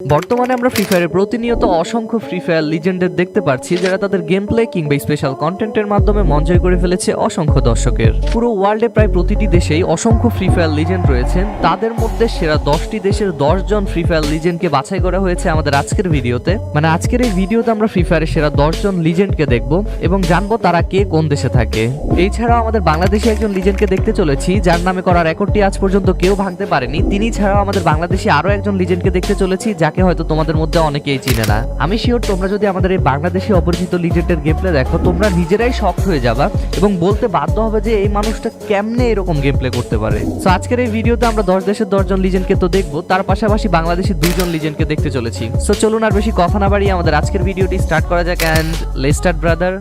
বর্তমানে আমরা ফ্রি ফায়ারে প্রতিনিয়ত অসংখ্য ফ্রি ফায়ার লিজেন্ডের দেখতে পাচ্ছি যারা তাদের গেম প্লে কিংবা স্পেশাল কন্টেন্টের মাধ্যমে মন জয় করে ফেলেছে অসংখ্য দর্শকের। পুরো ওয়ার্ল্ডে প্রায় প্রতিটি দেশেই অসংখ্য ফ্রি ফায়ার লিজেন্ড রয়েছেন। তাদের মধ্যে সেরা দশটি দেশের দশ জন ফ্রি ফায়ার লিজেন্ডকে বাছাই করা হয়েছে আমাদের আজকের ভিডিওতে। মানে আজকের এই ভিডিওতে আমরা ফ্রি ফায়ারের সেরা জন লিজেন্ডকে দেখব এবং জানব তারা কে কোন দেশে থাকে। এছাড়াও আমাদের বাংলাদেশে একজন লিজেন্ডকে দেখতে চলেছি, যার নামে করা রেকর্ডটি আজ পর্যন্ত কেউ ভাঙতে পারেনি। তিনি ছাড়াও আমাদের বাংলাদেশে আরও একজন লিজেন্ডকে দেখতে চলেছি যাকে হয়তো তোমাদের মধ্যে অনেকেই চিনে না। আমি শিওর তোমরা যদি আমাদের এই বাংলাদেশি অপরিচিত লিজেন্ডের গেম প্লে দেখো, তোমরা নিজেরাই শক হয়ে যাবা এবং বলতে বাধ্য হবে যে এই মানুষটা কেমনে এরকম গেম প্লে করতে পারে। তো আজকের এই ভিডিওতে আমরা দশ দেশের দশজন লিজেন্ডকে তো দেখব, তার পাশাপাশি বাংলাদেশের দুইজন লিজেন্ডকে দেখতে চলেছি। সো চলুন আর বেশি কথা না বাড়িয়ে আমাদের আজকের ভিডিওটি স্টার্ট করা যাক অ্যান্ড লেস্টার্ট ব্রাদার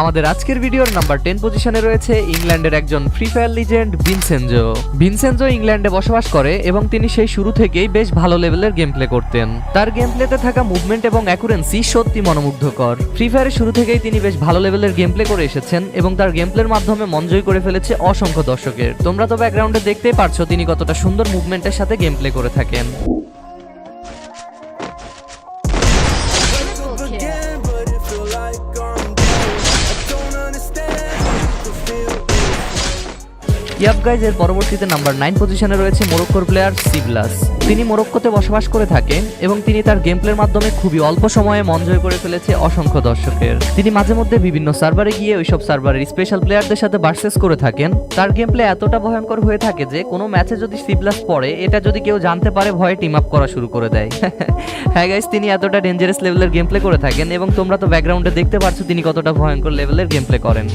আমাদের আজকের ভিডিওর নাম্বার টেন পজিশনে রয়েছে ইংল্যান্ডের একজন free fire legend Vincenzo. Vincenzo ইংল্যান্ডে বসবাস করে এবং তিনি সেই শুরু থেকেই বেশ ভালো লেভেলের গেম প্লে করতেন। তার গেম প্লেতে থাকা মুভমেন্ট এবং অ্যাকুরেন্সি সত্যি মনোমুগ্ধকর। ফ্রি ফায়ারের শুরু থেকেই তিনি বেশ ভালো লেভেলের গেম প্লে করে এসেছেন এবং তার গেম প্লের মাধ্যমে মন জয় করে ফেলেছে অসংখ্য দর্শকের। তোমরা তো ব্যাকগ্রাউন্ডে দেখতেই পারছ তিনি কতটা সুন্দর মুভমেন্টের সাথে গেম প্লে করে থাকেন। ইয়াব গাইজ এর পরবর্তীতে নাম্বার নাইন পজিশনে রয়েছে মোরক্কোর প্লেয়ার সিবলাস তিনি মোরক্কোতে বসবাস করে থাকেন এবং তিনি তার গেম প্লের মাধ্যমে খুবই অল্প সময়ে মন জয় করে ফেলেছে অসংখ্য দর্শকের। তিনি মাঝে মধ্যে বিভিন্ন সার্ভারে গিয়ে ওইসব সার্ভারের স্পেশাল প্লেয়ারদের সাথে ভার্সেস করে থাকেন। তার গেম প্লে এতটা ভয়ঙ্কর হয়ে থাকে যে, কোনো ম্যাচে যদি সিবলাস পড়ে, এটা যদি কেউ জানতে পারে, ভয়ে টিম আপ করা শুরু করে দেয়। হ্যাঁ গাইজ তিনি এতটা ডেঞ্জারাস লেভেলের গেম প্লে করে থাকেন এবং তোমরা তো ব্যাকগ্রাউন্ডে দেখতে পাচ্ছ তিনি কতটা ভয়ঙ্কর লেভেলের গেম প্লে করেন।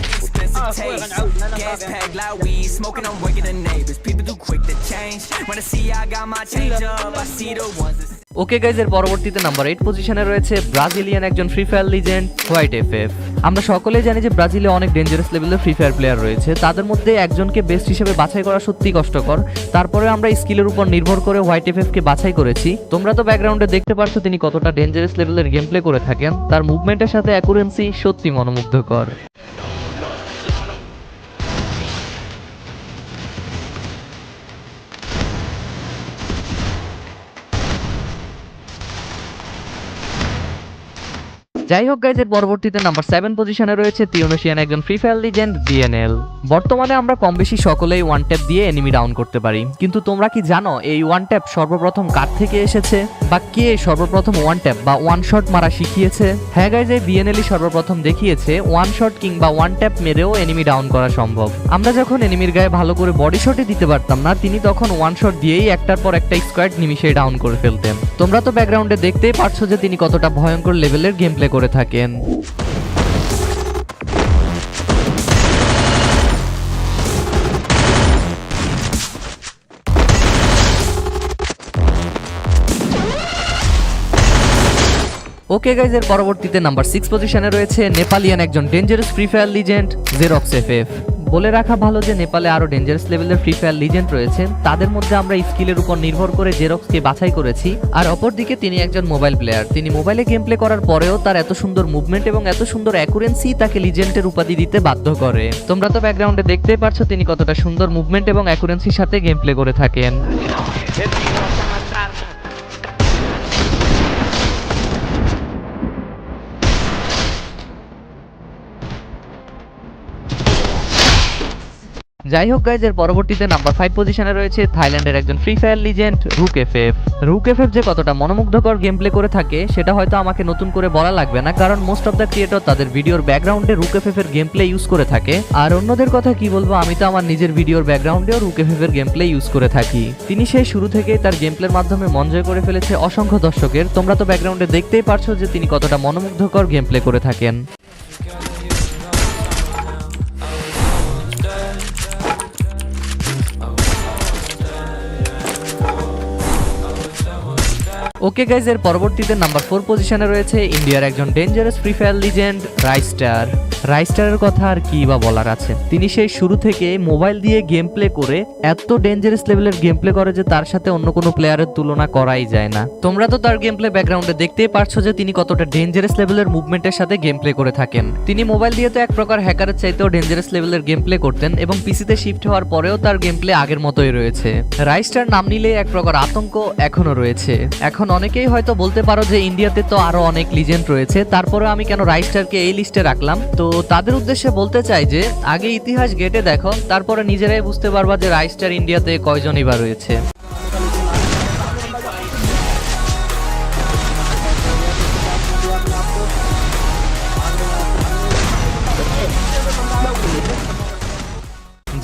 Taste. Gas packed like weed, smoking, waking the neighbors. People too quick to change. When I see I got my change up, I see the ones that okay গাইজের পরবর্তীতে নাম্বার এইট পজিশনে রয়েছে Brazilian একজন free fire legend White F F আমরা সকলেই জানি যে ব্রাজিলে অনেক ডেঞ্জারাস লেভেলের ফ্রি ফায়ার প্লেয়ার রয়েছে। তাদের মধ্যে একজনকে বেস্ট হিসেবে বাছাই করা সত্যি কষ্টকর। তারপরে আমরা স্কিলের উপর নির্ভর করে হোয়াইট এফ কে বাছাই করেছি। তোমরা তো ব্যাকগ্রাউন্ডে দেখতে পারছ তিনি কতটা ডেঞ্জারাস লেভেলের গেম প্লে করে থাকেন। তার মুভমেন্টের সাথে অ্যাকুরেন্সি সত্যি মনোমুগ্ধকর। যাই হোক গাইজের পরবর্তীতে নাম্বার সেভেন পজিশনে রয়েছে তিউনেশিয়ান একজন ফ্রি ফায়ার লিজেন্ড ডিএনএল বর্তমানে আমরা কম বেশি সকলেই ওয়ান ট্যাপ দিয়ে এনিমি ডাউন করতে পারি। কিন্তু তোমরা কি জানো, এই ওয়ান ট্যাপ সর্বপ্রথম কার থেকে এসেছে? বা কে সর্বপ্রথম ওয়ান ট্যাপ বা ওয়ান শট মারা শিখিয়েছে? হ্যাঁ গাইজ এই বিএনএলই সর্বপ্রথম দেখিয়েছে ওয়ান শট কিংবা ওয়ান ট্যাপ মেরেও এনিমি ডাউন করা সম্ভব। আমরা যখন এনিমির গায়ে ভালো করে বডি শটই দিতে পারতাম না, তিনি তখন ওয়ান শট দিয়েই একটার পর একটা স্কোয়াড নিমিশে ডাউন করে ফেলতেন। তোমরা তো ব্যাকগ্রাউন্ডে দেখতেই পারছ যে তিনি কতটা ভয়ঙ্কর লেভেলের গেম প্লে করে থাকেন। ওকে গাইজ এর পরবর্তীতে নাম্বার সিক্স পজিশনে রয়েছে নেপালিয়ান একজন dangerous free fire legend Xerox F F বলে রাখা ভালো যে নেপালে আরও ডেঞ্জারাস লেভেলের ফ্রি ফায়ার লিজেন্ড রয়েছেন, তাদের মধ্যে আমরা স্কিলের উপর নির্ভর করে জেরক্সকে বাছাই করেছি। আর অপরদিকে তিনি একজন মোবাইল প্লেয়ার তিনি মোবাইলে গেম প্লে করার পরেও তার এত সুন্দর মুভমেন্ট এবং এত সুন্দর অ্যাকুরেন্সি তাকে লিজেন্ডের উপাধি দিতে বাধ্য করে। তোমরা তো ব্যাকগ্রাউন্ডে দেখতেই পারছ তিনি কতটা সুন্দর মুভমেন্ট এবং অ্যাকুরেন্সির সাথে গেম প্লে করে থাকেন। যাই হোক গাইজ এর পরবর্তীতে নাম্বার ফাইভ পজিশনে রয়েছে থাইল্যান্ডের একজন free fire legend Rook F F Rook F F যে কতটা মনোমুগ্ধকর গেম প্লে করে থাকে, সেটা হয়তো আমাকে নতুন করে বলা লাগবে না, কারণ মোস্ট অফ দ্য ক্রিয়েটর তাদের ভিডিওর ব্যাকগ্রাউন্ডে রুক এফ এফ এর গেম প্লে ইউজ করে থাকে। আর অন্যদের কথা কি বলব, আমি তো আমার নিজের ভিডিওর ব্যাকগ্রাউন্ডেও রুক এফ এফ এর গেম প্লে ইউজ করে থাকি। তিনি সেই শুরু থেকেই তার গেম প্লের মাধ্যমে মন জয় করে ফেলেছে অসংখ্য দর্শকের। তোমরা তো ব্যাকগ্রাউন্ডে দেখতেই পারছ যে তিনি কতটা মনোমুগ্ধকর গেম প্লে করে থাকেন। ওকে গাইজ এর পরবর্তীতে নাম্বার ফোর পজিশনে রয়েছে ইন্ডিয়ার একজন dangerous free fire legend Raistar রাইস্টারের কথা আর কি বা বলার আছে? তিনি সেই শুরু থেকে মোবাইল দিয়ে গেম প্লে করে এত ডেঞ্জারাস লেভেলের গেম প্লে করে যে তার সাথে অন্য কোনো প্লেয়ারের তুলনা করাই যায় না। তোমরা তো তার গেম প্লে ব্যাকগ্রাউন্ডে দেখতেই পারছ যে তিনি কতটা ডেঞ্জারাস লেভেলের মুভমেন্টের সাথে গেম প্লে করে থাকেন। তিনি মোবাইল দিয়ে তো এক প্রকার হ্যাকারের চাইতেও ডেঞ্জারাস লেভেলের গেম প্লে করতেন এবং পিসিতে শিফট হওয়ার পরেও তার গেম প্লে আগের মতোই রয়েছে। রাইস্টার নাম নিলে এক প্রকার আতঙ্ক এখনও রয়েছে। এখন অনেকেই হয়তো বলতে পারো যে ইন্ডিয়াতে তো আরও অনেক লিজেন্ড রয়েছে। তারপরে আমি কেন রাইস্টারকে এই লিস্টে রাখলাম? তো তাদের উদ্দেশ্যে বলতে চাই যে, আগে ইতিহাস গেটে দেখো, তারপরে নিজেরাই বুঝতে পারবা যে রাইস্টার ইন্ডিয়াতে কয়জনই বা রয়েছে।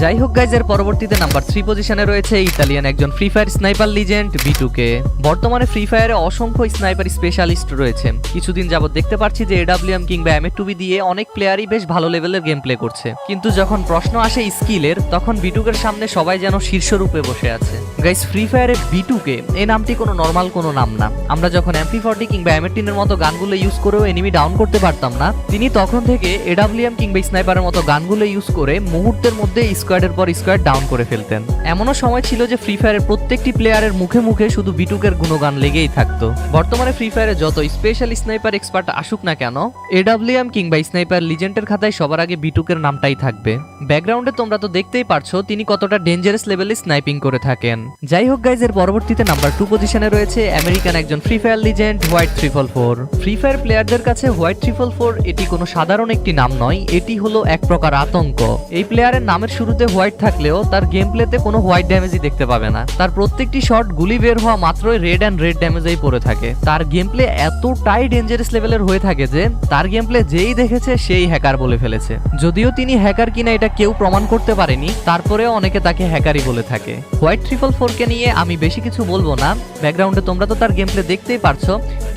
যাই হোক গাইজের পরবর্তীতে নাম্বার থ্রি পজিশনে রয়েছে ইতালিয়ান একজন free fire sniper legend B two K বর্তমানে ফ্রি ফায়ারে অসংখ্য স্নাইপার স্পেশালিস্ট রয়েছে। কিছুদিন যাবত দেখতে পাচ্ছি যে এডাব্লিউএম কিংবা এম টুবি দিয়ে অনেক প্লেয়ারই বেশ ভালো লেভেলের গেম প্লে করছে। কিন্তু যখন প্রশ্ন আসে স্কিলের তখন বিটুকের সামনে সবাই যেন শীর্ষরূপে বসে আছে। গাইস ফ্রি ফায়ারে বিটুকে এই নামটি কোনো নর্মাল কোনো নাম না। আমরা যখন এমপি ফর্টি কিংবা এম এর মতো গানগুলো ইউজ করেও এনিমি ডাউন করতে পারতাম না, তিনি তখন থেকে এডাব্লিউএম কিংবা স্নাইপারের মতো গানগুলো ইউজ করে মুহূর্তের মধ্যে স্কোয়াডের পর স্কোয়াড ডাউন করে ফেলতেন। এমনও সময় ছিল যে ফ্রি ফায়ারের প্রত্যেকটি প্লেয়ারের মুখে মুখে শুধু বিটুকের গুণগান লেগেই থাকতো। বর্তমানে ফ্রি ফায়ারে যত স্পেশাল স্নাইপার এক্সপার্ট আসুক না কেন এডাব্লিউএম কিংবা স্নাইপার লিজেন্ডের খাতায় সবার আগে বিটুকের নামটাই থাকবে। ব্যাকগ্রাউন্ডে তোমরা তো দেখতেই পারছ, তিনি কতটা ডেঞ্জারাস লেভেলে স্নাইপিং করে থাকেন। যাই হোক গাইজ এর পরবর্তীতে নাম্বার টু পজিশনে রয়েছে আমেরিকান একজন free fire legend White triple four free fire প্লেয়ারদের কাছে হোয়াইট ট্রিপল ফোর এটি কোনো সাধারণ একটি নাম নয়, এটি হলো এক প্রকার আতঙ্ক। এই প্লেয়ারের নামের শুরুতে হোয়াইট থাকলেও তার গেম প্লেতে কোনো হোয়াইট ড্যামেজই দেখতে পাবে না। তার প্রত্যেকটি শট গুলি বের হওয়া মাত্রই রেড অ্যান্ড রেড ড্যামেজেই পড়ে থাকে। তার গেম প্লে এতটাই ডেঞ্জারাস লেভেলের হয়ে থাকে যে তার গেম প্লে যেই দেখেছে সেই হ্যাকার বলে ফেলেছে। যদিও তিনি হ্যাকার কিনা এটা কেউ প্রমাণ করতে পারেনি, তারপরেও অনেকে তাকে হ্যাকারই বলে থাকে। হোয়াইট ট্রিপল ফোরকে নিয়ে আমি বেশি কিছু বলব না। ব্যাকগ্রাউন্ডে তোমরা তো তার গেম প্লে দেখতেই পারছ।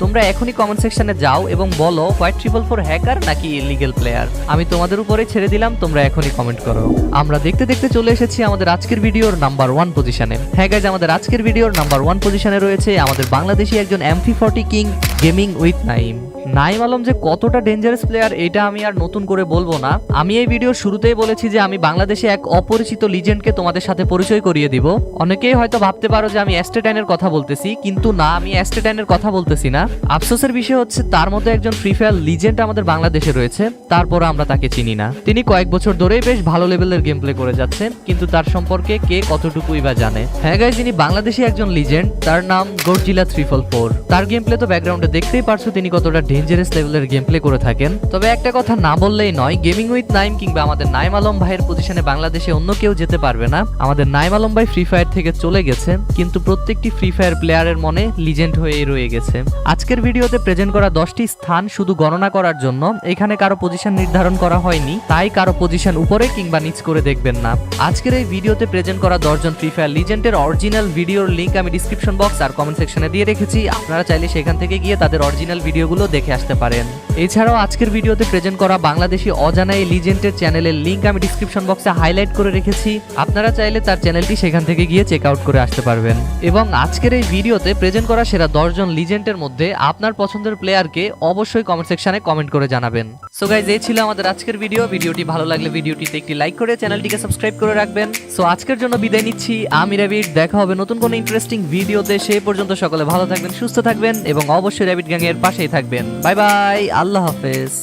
তোমরা এখনই কমেন্ট সেকশনে যাও এবং বলো হোয়াইট ট্রিপল ফোর হ্যাকার নাকি ইলিগেল প্লেয়ার আমি তোমাদের উপরে ছেড়ে দিলাম, তোমরা এখনই কমেন্ট করো। আমরা দেখতে দেখতে চলে এসেছি আমাদের আজকের ভিডিওর নাম্বার ওয়ান পজিশনে হ্যাঁ গাইজ আমাদের আজকের ভিডিওর নাম্বার ওয়ান পজিশনে রয়েছে আমাদের বাংলাদেশি একজন MP forty king gaming with Naim Naim Alam যে কতটা ডেঞ্জারাস প্লেয়ার এটা আমি আর নতুন করে বলব না। আমি এই ভিডিওর শুরুতেই বলেছি যে আমি বাংলাদেশে এক অপরিচিত লিজেন্ডকে তোমাদের সাথে পরিচয় করিয়ে দিব। অনেকেই হয়তো ভাবতে পারো যে আমি অ্যাস্টেটাইনের কথা বলতেছি, কিন্তু না, আমি অ্যাস্টেটাইনের কথা বলতেছি না। আফসোসের বিষয় হচ্ছে, তার মধ্যে একজন ফ্রি ফায়ার লিজেন্ড আমাদের বাংলাদেশে রয়েছে তারপর আমরা তাকে চিনি না। তিনি কয়েক বছর ধরেই বেশ ভালো লেভেলের গেম প্লে করে যাচ্ছে কিন্তু তার সম্পর্কে কে কতটুকুই বা জানে? হ্যাঁ গাই যিনি বাংলাদেশি একজন লিজেন্ড তার নাম গর্জিলা থ্রিফল ফোর তার গেম প্লে তো ব্যাকগ্রাউন্ডে দেখতেই পারছ, তিনি কতটা ডেঞ্জারাস লেভেলের গেম প্লে করে থাকেন। তবে একটা কথা না বললেই নয় গেমিং উইথ নাইম কিংবা আমাদের নাইম আলম ভাইয়ের পজিশনে বাংলাদেশে অন্য কেউ যেতে পারবে না। আমাদের নাইম আলম ভাই ফ্রি ফায়ার থেকে চলে গেছে, কিন্তু প্রত্যেকটি ফ্রি ফায়ার প্লেয়ারের মনে লিজেন্ড হয়েই রয়ে গেছে। আজকের ভিডিওতে প্রেজেন্ট করা দশটি স্থান শুধু গণনা করার জন্য, এখানে কারও পজিশন নির্ধারণ করা হয়নি, তাই কারও পজিশন উপরে কিংবা নিচ করে দেখবেন না। আজকের এই ভিডিওতে প্রেজেন্ট করা দশজন ফ্রি ফায়ার লিজেন্ডের অরিজিনাল ভিডিওর লিঙ্ক আমি ডিসক্রিপশন বক্স আর কমেন্ট সেকশনে দিয়ে রেখেছি। আপনারা চাইলে সেখান থেকে গিয়ে তাদের অরিজিনাল ভিডিওগুলো দেখে আসতে পারেন। এছাড়াও আজকের ভিডিওতে প্রেজেন্ট করা বাংলাদেশি অজানা এই লিজেন্ডের চ্যানেলের লিংক আমি ডিসক্রিপশন বক্সে হাইলাইট করে রেখেছি। আপনারা চাইলে তার চ্যানেলটি সেখান থেকে গিয়ে চেক আউট করে আসতে পারবেন। এবং আজকের এই ভিডিওতে প্রেজেন্ট করা সেরা দশজন লিজেন্ডের মধ্যে আপনার পছন্দের প্লেয়ারকে অবশ্যই কমেন্ট সেকশনে কমেন্ট করে জানাবেন। সো গাইজ এই ছিল আমাদের আজকের ভিডিও ভিডিওটি ভালো লাগলে ভিডিওটিতে একটি লাইক করে চ্যানেলটিকে সাবস্ক্রাইব করে রাখবেন। সো আজকের জন্য বিদায় নিচ্ছি। আমি র্যাবিট দেখা হবে নতুন কোনো ইন্টারেস্টিং ভিডিওতে সে পর্যন্ত সকলে ভালো থাকবেন, সুস্থ থাকবেন এবং অবশ্যই র্যাবিট এর পাশেই থাকবেন। বাই বাই আল্লাহ হাফেজ।